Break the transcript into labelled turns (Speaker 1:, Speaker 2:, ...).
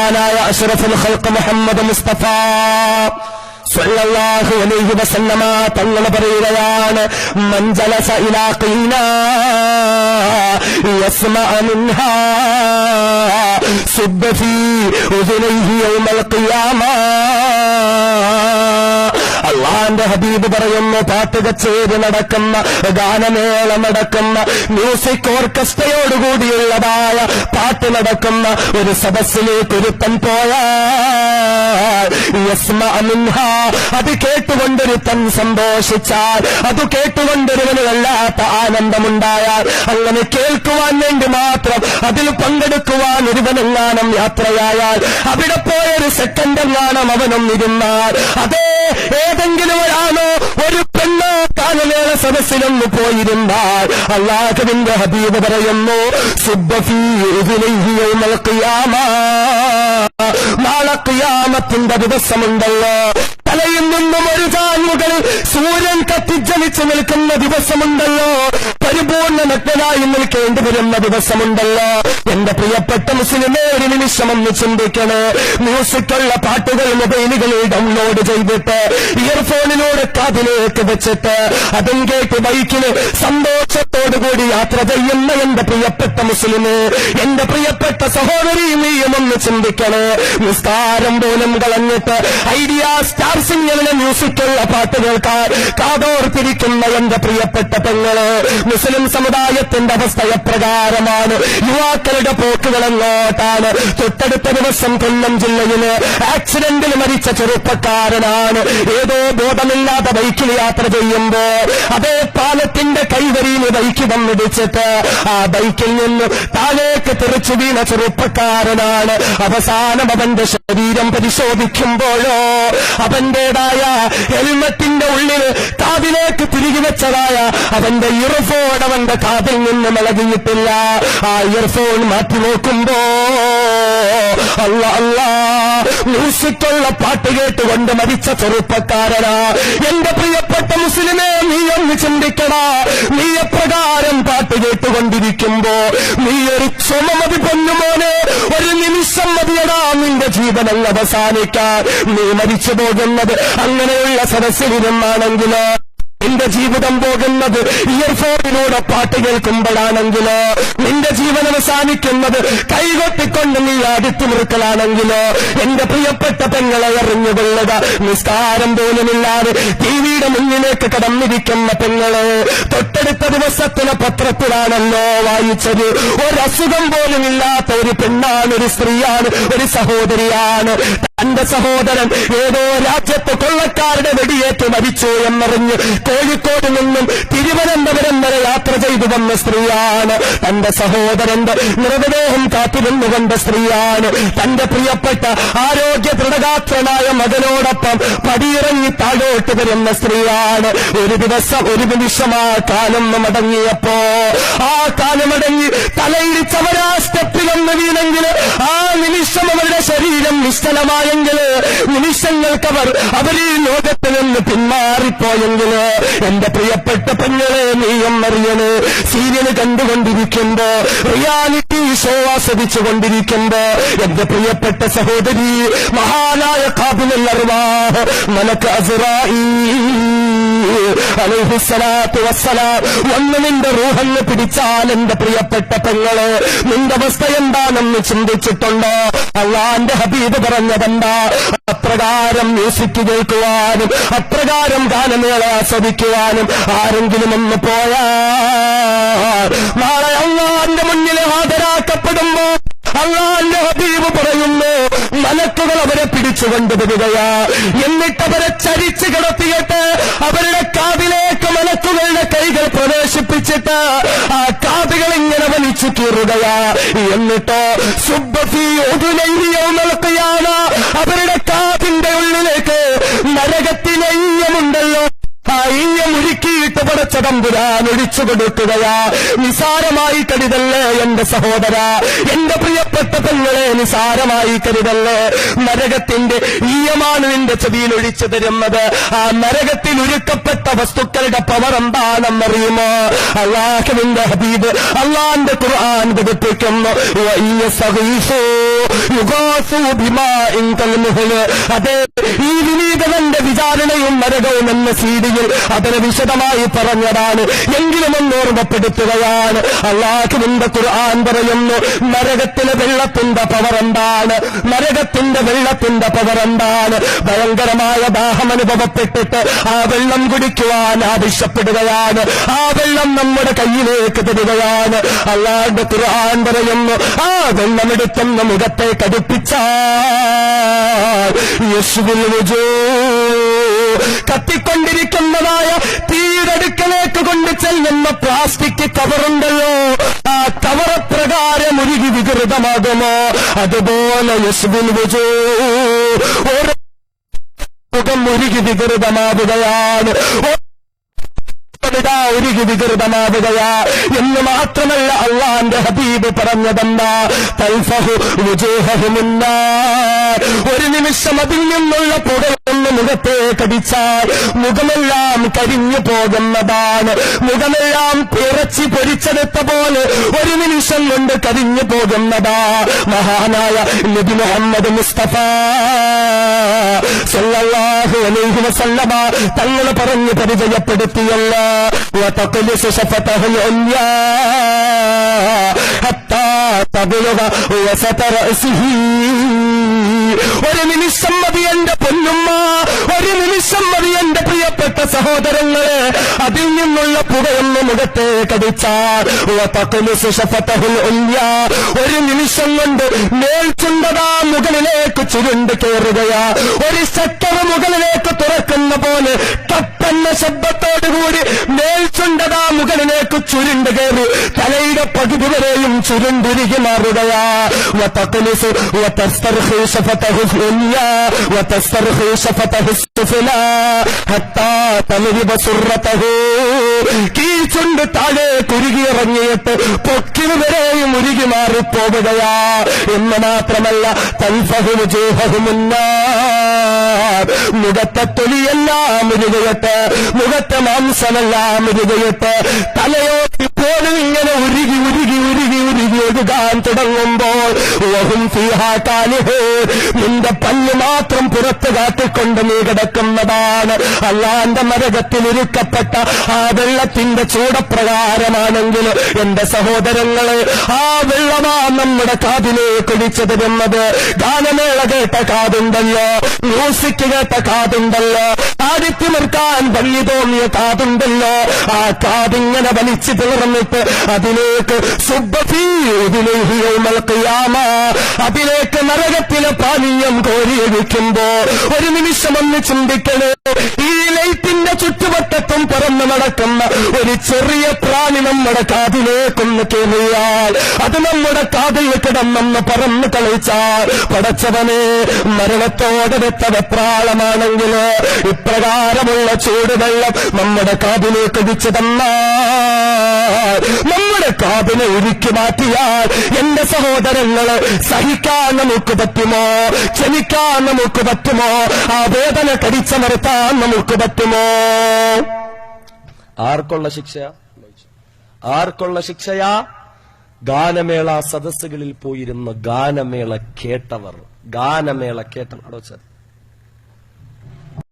Speaker 1: മഹാനായ അഷ്റഫുൽ ഖൽഖ് മുഹമ്മദ് മുസ്തഫ സല്ലല്ലാഹു അലൈഹി വസല്ലമ തങ്ങൾ പറയുകയാണ് മഞ്ചലസ ഇലാ ഖീന യസ്മഅ മിൻഹാ സുബ്ബ ഫീ ഉദുനൈഹി യൗമൽ ഖിയാമ അള്ളാന്റെ ഹബീബ് പറയുന്നു പാട്ട് കച്ചേരി നടക്കുന്ന ഗാനമേള നടക്കുന്ന മ്യൂസിക് ഓർക്കസ്ട്രയോടുകൂടിയുള്ളതായ പാട്ട് നടക്കുന്ന ഒരു സദസ്സിലേക്ക് ഒരുത്തൻ പോയാൽ അത് കേട്ടുകൊണ്ടൊരുത്തൻ സന്തോഷിച്ചാൽ അത് കേട്ടുകൊണ്ടൊരുവന് വല്ലാത്ത ആനന്ദമുണ്ടായാൽ അങ്ങനെ കേൾക്കുവാൻ വേണ്ടി മാത്രം അതിൽ പങ്കെടുക്കുവാൻ ഒരുവനെങ്ങാനും യാത്രയായാൽ അവിടെ പോയൊരു സെക്കൻഡ് എങ്ങാനം അവനും ഇരുന്നാൽ അതേ ഏതെങ്കിലും കാലമേള സദസ്സിലൊന്ന് പോയിരുന്നാൽ അള്ളാഹുവിന്റെ ഹബീബ് പറയുന്നു സുബ്ബഫീ ഇദ്നിഹി യൗമൽ ഖിയാമ. നാളെ ഖിയാമത്തിന്റെ ദിവസമുണ്ടല്ലോ. തലയിൽ നിന്നും ഒരു താൻമുകളിൽ സൂര്യൻ കത്തിജ്ജലിച്ചു നിൽക്കുന്ന ദിവസമുണ്ടല്ലോ. പരിപൂർണ നഗ്നനായി നിൽക്കേണ്ടി വരുന്ന ദിവസമുണ്ടല്ലോ. എന്റെ പ്രിയപ്പെട്ട മുസ്ലിമേ ഒരു നിമിഷം ഒന്ന് ചിന്തിക്കണേ. മ്യൂസിക്കുള്ള പാട്ടുകൾ മൊബൈലുകളിൽ ഡൗൺലോഡ് ചെയ്തിട്ട് ഇയർഫോണിലൂടെ കാതിലേക്ക് വെച്ചിട്ട് അതും കേട്ട് ബൈക്കിന് സന്തോഷത്തോടുകൂടി യാത്ര ചെയ്യുന്ന എന്റെ പ്രിയപ്പെട്ട മുസ്ലിമേ എന്റെ പ്രിയപ്പെട്ട സഹോദരി നീയും ഒന്ന് ചിന്തിക്കണേ. നിസ്താരം പോലും കളഞ്ഞിട്ട് ഐഡിയ സ്റ്റാർ സിംഗറിലെ മ്യൂസിക്കുള്ള പാട്ട് കേൾക്കാൻ കാതോർത്തിരിക്കുന്ന എന്റെ പ്രിയപ്പെട്ട പെങ്ങൾ മുസ്ലിം സമുദായത്തിന്റെ അവസ്ഥ എപ്രകാരമാണ് യുവാക്കളുടെ പോക്കുകൾ എങ്ങോട്ടാണ് തൊട്ടടുത്ത ദിവസം കൊല്ലം ജില്ലയിൽ ആക്സിഡന്റിൽ മരിച്ച ചെറുപ്പക്കാരനാണ്. ഏതോ ബോധമില്ലാത്ത ബൈക്കിൽ യാത്ര ചെയ്യുമ്പോ അതേ പാലത്തിന്റെ കൈവരിയിൽ ബൈക്ക് വന്നിടിച്ചിട്ട് ആ ബൈക്കിൽ നിന്ന് താഴേക്ക് തെറിച്ചു വീണ ചെറുപ്പക്കാരനാണ്. അവസാനം അവന്റെ ശരീരം പരിശോധിക്കുമ്പോഴോ അവന്റേതായ ഹെൽമറ്റിന്റെ ഉള്ളിൽ കാതിലേക്ക് തിരികെ വെച്ചതായ അവന്റെ ഇയർഫോൺ അവന്റെ കാതിൽ നിന്ന് ഇളകിയിട്ടില്ല ആ ഇയർഫോൺ മാറ്റി നോക്കുമ്പോ അല്ല അല്ല. മ്യൂസിക്കുള്ള പാട്ട് കേട്ടുകൊണ്ട് മരിച്ച ചെറുപ്പക്കാരനാ. എന്റെ പ്രിയപ്പെട്ട മുസ്ലിമേ നീ ഒന്ന് ചിന്തിക്കടാ. നീ എപ്രകാരം പാട്ട് കേട്ടുകൊണ്ടിരിക്കുമ്പോ നീ ഒരു ചുമമതി പൊന്നുമോനെ ഒരു നിമിഷം മതിയടാ നിന്റെ ജീവനല്ല അവസാനിക്കാൻ. നീ മരിച്ചു പോകുന്നത് അങ്ങനെയുള്ള സദസ്സിലിരുന്നാണെങ്കിലോ? നിന്റെ ജീവിതം പോകുന്നത് ഇയർഫോണിലൂടെ പാട്ട് കേൾക്കുമ്പോഴാണെങ്കിലോ? നിന്റെ ജീവൻ അവസാനിക്കുന്നത് കൈകൊട്ടിക്കൊണ്ട് നീ അടുത്തു നിർക്കലാണെങ്കിലോ എന്റെ പ്രിയപ്പെട്ട പെങ്ങളെ എറിഞ്ഞുകൊള്ളുക നിസ്കാരം പോലുമില്ലാതെ ടിവിയുടെ മുന്നിലേക്ക് കടന്നിരിക്കുന്ന പെങ്ങളെ തൊട്ടടുത്ത ദിവസത്തിലെ പത്രത്തിലാണല്ലോ വായിച്ചത്. ഒരസുഖം പോലുമില്ലാത്ത ഒരു പെണ്ണാണ് ഒരു സ്ത്രീയാണ് ഒരു സഹോദരിയാണ്. തന്റെ സഹോദരൻ ഏതോ രാജ്യത്ത് കൊള്ളക്കാരുടെ വെടിയേറ്റ് മരിച്ചു എന്നറിഞ്ഞ് കോഴിക്കോട് നിന്നും തിരുവനന്തപുരം വരെ യാത്ര ചെയ്തു വന്ന സ്ത്രീയാണ്. തന്റെ സഹോദരന്റെ മൃതദേഹം കാത്തിരുന്നു കണ്ട സ്ത്രീയാണ്. തന്റെ പ്രിയപ്പെട്ട ആരോഗ്യ ദൃഢഗാത്രനായ മകനോടൊപ്പം പടിയിറങ്ങി താഴോട്ട് വരുന്ന സ്ത്രീയാണ്. ഒരു ദിവസം ഒരു നിമിഷം ആ കാലം മടങ്ങിയപ്പോ ആ കാലമടങ്ങി തലയിടിച്ചവരാ സ്റ്റെപ്പിലൊന്ന് വീണെങ്കിൽ ആ നിമിഷം അവരുടെ ശരീരം നിശ്ചലമായെങ്കിൽ നിമിഷങ്ങൾക്ക് അവർ ഈ ലോകത്ത് നിന്ന് പിന്മാറിപ്പോയെങ്കിൽ എന്റെ പ്രിയപ്പെട്ട പെങ്ങളെ നീയം അറിയണ് സീരിയൽ കണ്ടുകൊണ്ടിരിക്കുമ്പോ റിയാലിറ്റി ഷോ ആസ്വദിച്ചുകൊണ്ടിരിക്കുമ്പോ എന്റെ പ്രിയപ്പെട്ട സഹോദരി മഹാനായ നിന്റെ റൂഹന്ന് പിടിച്ചാൽ എന്റെ പ്രിയപ്പെട്ട പെങ്ങൾ നിന്റെ അവസ്ഥ എന്താണെന്ന് ചിന്തിച്ചിട്ടുണ്ടോ? അള്ളാന്റെ ഹബീബ് പറഞ്ഞതെന്താ? അപ്രകാരം മ്യൂസിക് കേൾക്കുവാനും അപ്രകാരം ഗാനമേള ആസ്വദിക്കുവാനും ആരെങ്കിലും ഒന്ന് പോയാ നാളെ അള്ളാന്റെ മുന്നിൽ ഹാജരാക്കപ്പെടുമ്പോ അള്ളാന്റെ ഹബീബ് പറയുന്നു മലക്കുകൾ അവരെ പിടിച്ചു കൊണ്ടുവരികയാ എന്നിട്ട് അവരെ ചരിച്ചു കിടത്തിയിട്ട് അവരുടെ കാവിലേക്ക് മലക്കുകളുടെ കൈകൾ പ്രവേശിപ്പിച്ചിട്ട് ആ കാതുകൾ ഇങ്ങനെ വലിച്ചു കീറുകയാ. എന്നിട്ടോ ഒതുനൈരിയോ അവരുടെ കാതിന്റെ ഉള്ളിലേക്ക് നരകത്തിലെ ഈയമുണ്ടല്ലോ ആ ഈയം ഉരുക്കിയിട്ട് റബ്ബ് പടച്ച തമ്പുരാൻ ഒഴിച്ചു കൊടുക്കുകയാ. നിസാരമായി കരുതല്ലേ എന്റെ സഹോദര? എന്റെ പ്രിയപ്പെട്ട പെങ്ങളെ നിസാരമായി കരുതല്ലേ? നരകത്തിന്റെ ഈയമാണ് നിന്റെ ചെവിയിൽ ഒഴിച്ചു തരുന്നത്. ആ നരകത്തിൽ ഉരുക്കപ്പെട്ട വസ്തുക്കളുടെ പവർ എന്താണെന്നറിയുമോ? അള്ളാഹുവിന്റെ ഹബീബ് അള്ളാന്റെ ഖുർആൻ പഠിപ്പിക്കുന്നു അതെ ഈ വിനീതവന്റെ വിചാരണയും നരകവും എന്ന സീഡിയിൽ അതിന് വിശദമായി പറഞ്ഞതാണ്. എങ്കിലും ഒന്ന് ഓർമ്മപ്പെടുത്തുകയാണ്. അള്ളാഹുവിന്റെ ഖുർആൻ പറയുന്നു നരകത്തിലെ വെള്ളത്തിന്റെ പവർ എന്താണ്? നരകത്തിന്റെ വെള്ളത്തിന്റെ പവർ എന്താണ്? ഭയങ്കരമായ ദാഹം അനുഭവപ്പെട്ടിട്ട് ആ വെള്ളം കുടിക്കുവാൻ ആവശ്യപ്പെടുകയാണ്. ആ വെള്ളം നമ്മുടെ കയ്യിലേക്ക് തരികയാണ്. അള്ളാഹുന്റെ ഖുർആൻ പറയുന്നു ആ വെള്ളമെടുത്തെന്ന് മുഖത്തെ വുജൂ കത്തിക്കൊണ്ടിരിക്കുന്നതായ തീരടുക്കലേക്ക് കൊണ്ട് ചെല്ലുന്ന പ്ലാസ്റ്റിക് കവറുണ്ടല്ലോ. ആ കവറപ്രകാരം ഒരു വികൃതമാകുമോ? അതുപോലെ യശുവിൽ വുജൂ. മുഖം ഉരുകി വികൃതമാവുകയാണ്. ഒരുകി വികൃതമാവുകയാ. എന്ന് മാത്രമല്ല അള്ളാന്റെ ഹബീബ് പറഞ്ഞതെന്താ? തൽഫഹു. ഒരു നിമിഷം അതിൽ നിന്നുള്ള പുകയൊന്ന് മുഖത്തെ കടിച്ചാൽ മുഖമെല്ലാം കരിഞ്ഞു പോകുന്നതാണ് മുഖമെല്ലാം പിറച്ചി പൊരിച്ചെടുത്ത പോലെ ഒരു നിമിഷം കൊണ്ട് കരിഞ്ഞു പോകുന്നതാ മഹാനായ നബി മുഹമ്മദ് മുസ്തഫ സല്ലല്ലാഹു അലൈഹി വസല്ലമ തങ്ങൾ പറഞ്ഞു പരിചയപ്പെടുത്തിയല്ല وتقلص شفته العليا حتى تبلغ وسط رأسه ഒരു നിമിഷം മതി എന്റെ പൊന്നുമ്മ ഒരു നിമിഷം മതി എന്റെ പ്രിയപ്പെട്ട സഹോദരങ്ങളെ. അതിൽ നിന്നുള്ള പുകയൊന്ന് മുഖത്തെ കടിച്ചാൽ ഒരു നിമിഷം കൊണ്ട് മേൽച്ചുണ്ടതാ മുകളിലേക്ക് ചുരുണ്ട് കയറുകയാ ഒരു സെക്ടർ മുകളിലേക്ക് തുറക്കുന്ന പോലെ തപ്പെന്ന ശബ്ദത്തോടുകൂടി മേൽച്ചുണ്ടതാ മുകളിലേക്ക് ചുരുണ്ട് കയറി തലയുടെ പകുതി വരെയും ചുരുണ്ടിരികി മാറുകയാ. وتقلص وتسترخي شفته العليا وتسترخي شفته السفلى حتى تلهب سرته കീഴ്ചുണ്ട് താഴെ കുരുകിയിറങ്ങിയിട്ട് പൊക്കിന് വരെയും ഉരുകി മാറിപ്പോവുകയാ എന്ന് മാത്രമല്ല തൽഫഹും മുഖത്തെ തൊലിയെല്ലാം ഉരുകയിട്ട് മുഖത്തെ മാംസമെല്ലാം ഉരുകയിട്ട് തലയോട്ടി പോലും ഇങ്ങനെ ഉരുകി ഉരുകി ഉരുകി ഒഴുകാൻ തുടങ്ങുമ്പോൾ നിന്റെ പല്ല് മാത്രം പുറത്ത് കാട്ടിക്കൊണ്ട് നീ കിടക്കുന്നതാണ്. അള്ളാന്റെ നരകത്തിൽ ഇരുക്കപ്പെട്ട ആ വെള്ളത്തിന്റെ ചൂടപ്രകാരമാണെങ്കിൽ എന്റെ സഹോദരങ്ങളെ ആ വെള്ളമാണ് നമ്മുടെ കാതിലേക്ക് ഒഴിച്ചത് തരുന്നത് ഗാനമേള കേട്ട കാതുണ്ടല്ലോ മ്യൂസിക് കേട്ട കാതുണ്ടല്ലോ ആദിത്യമിർക്കാൻ പള്ളി തോന്നിയ കാതുണ്ടല്ലോ. ആ കാതിങ്ങനെ വലിച്ചു പിളർന്നിട്ട് അതിലേക്ക് അതിലേക്ക് നരകത്തിലെ പാനീയം കോരിയടിക്കുമ്പോ ഒരു നിമിഷം ഒന്ന് ചിന്തിക്കണേ. ലൈറ്റിന്റെ ചുറ്റുവട്ടത്തും പറന്നു നടക്കുന്ന ഒരു ചെറിയ പ്രാണി നമ്മുടെ കാതിലേക്കൊന്ന് കേറിയാൽ അത് നമ്മുടെ കാതിൽ കിടന്നെന്ന് പറന്ന് കളിച്ചാൽ പടച്ചവനെ മരണത്തോടെ വെത്ത വെപ്രാളമാണെങ്കിൽ ഇപ്രകാരമുള്ള ചൂടുവെള്ളം നമ്മുടെ കാതിലേക്ക് ഒഴിച്ചു തന്നാൽ കാതിനെ ഉരുക്കി മാറ്റിയാൽ എന്റെ സഹോദരങ്ങൾ സഹിക്കാൻ നമുക്ക് പറ്റുമോ? ക്ഷമിക്കാൻ നമുക്ക് പറ്റുമോ? ആ വേദന കടിച്ചമർത്താൻ നമുക്ക് പറ്റുമോ? ആർക്കുള്ള ശിക്ഷ? ആർക്കുള്ള ശിക്ഷയാ? ഗാനമേള സദസ്സുകളിൽ പോയിരുന്ന ഗാനമേള കേട്ടവർ. ഗാനമേള കേട്ടവർ. അവിടെ വെച്ചാൽ